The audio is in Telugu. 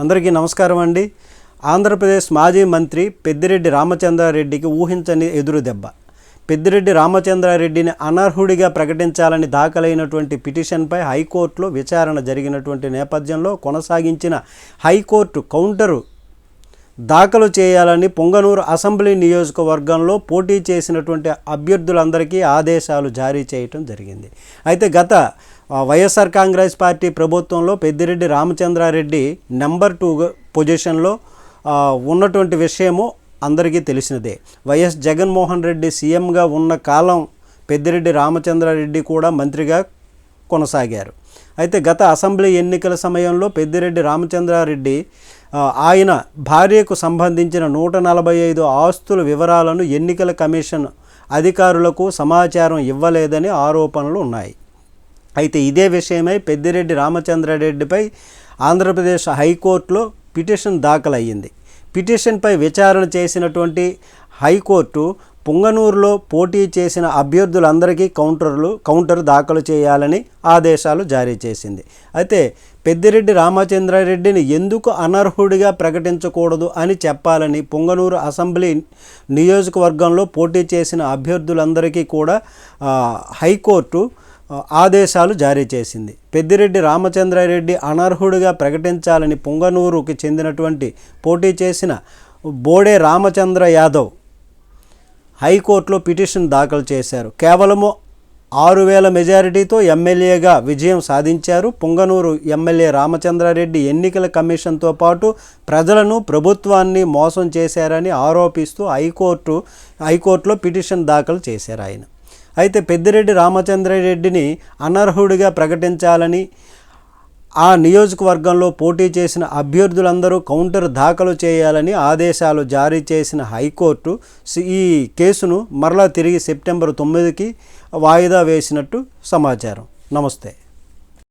అందరికీ నమస్కారం అండి. ఆంధ్రప్రదేశ్ మాజీ మంత్రి పెద్దిరెడ్డి రామచంద్రారెడ్డికి ఊహించని ఎదురు దెబ్బ. పెద్దిరెడ్డి రామచంద్రారెడ్డిని అనర్హుడిగా ప్రకటించాలని దాఖలైనటువంటి పిటిషన్పై హైకోర్టులో విచారణ జరిగినటువంటి నేపథ్యంలో కొనసాగించిన హైకోర్టు కౌంటరు దాఖలు చేయాలని పొంగనూరు అసెంబ్లీ నియోజకవర్గంలో పోటీ చేసినటువంటి అభ్యర్థులందరికీ ఆదేశాలు జారీ చేయటం జరిగింది. అయితే గత వైఎస్ఆర్ కాంగ్రెస్ పార్టీ ప్రభుత్వంలో పెద్దిరెడ్డి రామచంద్రారెడ్డి నెంబర్ టూ పొజిషన్లో ఉన్నటువంటి విషయము అందరికీ తెలిసినదే. వైఎస్ జగన్మోహన్ రెడ్డి సీఎంగా ఉన్న కాలం పెద్దిరెడ్డి రామచంద్రారెడ్డి కూడా మంత్రిగా కొనసాగారు. అయితే గత అసెంబ్లీ ఎన్నికల సమయంలో పెద్దిరెడ్డి రామచంద్రారెడ్డి ఆయన భార్యకు సంబంధించిన నూట నలభై ఐదు ఆస్తుల వివరాలను ఎన్నికల కమిషన్ అధికారులకు సమాచారం ఇవ్వలేదని ఆరోపణలు ఉన్నాయి. అయితే ఇదే విషయమై పెద్దిరెడ్డి రామచంద్రారెడ్డిపై ఆంధ్రప్రదేశ్ హైకోర్టులో పిటిషన్ దాఖలయ్యింది. పిటిషన్పై విచారణ చేసినటువంటి హైకోర్టు పుంగనూరులో పోటీ చేసిన అభ్యర్థులందరికీ కౌంటర్లు కౌంటర్ దాఖలు చేయాలని ఆదేశాలు జారీ చేసింది. అయితే పెద్దిరెడ్డి రామచంద్రారెడ్డిని ఎందుకు అనర్హుడిగా ప్రకటించకూడదు అని చెప్పాలని పుంగనూరు అసెంబ్లీ నియోజకవర్గంలో పోటీ చేసిన అభ్యర్థులందరికీ కూడా హైకోర్టు ఆదేశాలు జారీ చేసింది. పెద్దిరెడ్డి రామచంద్రారెడ్డి అనర్హుడిగా ప్రకటించాలని పుంగనూరుకి చెందినటువంటి పోటీ చేసిన బోడే రామచంద్ర యాదవ్ హైకోర్టులో పిటిషన్ దాఖలు చేశారు. కేవలము ఆరు వేల మెజారిటీతో ఎమ్మెల్యేగా విజయం సాధించారు. పుంగనూరు ఎమ్మెల్యే రామచంద్రారెడ్డి ఎన్నికల కమిషన్తో పాటు ప్రజలను ప్రభుత్వాన్ని మోసం చేశారని ఆరోపిస్తూ హైకోర్టు హైకోర్టులో పిటిషన్ దాఖలు చేశారు ఆయన. అయితే పెద్దిరెడ్డి రామచంద్రారెడ్డిని అనర్హుడిగా ప్రకటించాలని ఆ నియోజకవర్గంలో పోటీ చేసిన అభ్యర్థులందరూ కౌంటర్ దాఖలు చేయాలని ఆదేశాలు జారీ చేసిన హైకోర్టు ఈ కేసును మరలా తిరిగి సెప్టెంబర్ తొమ్మిదికి వాయిదా వేసినట్టు సమాచారం. నమస్తే.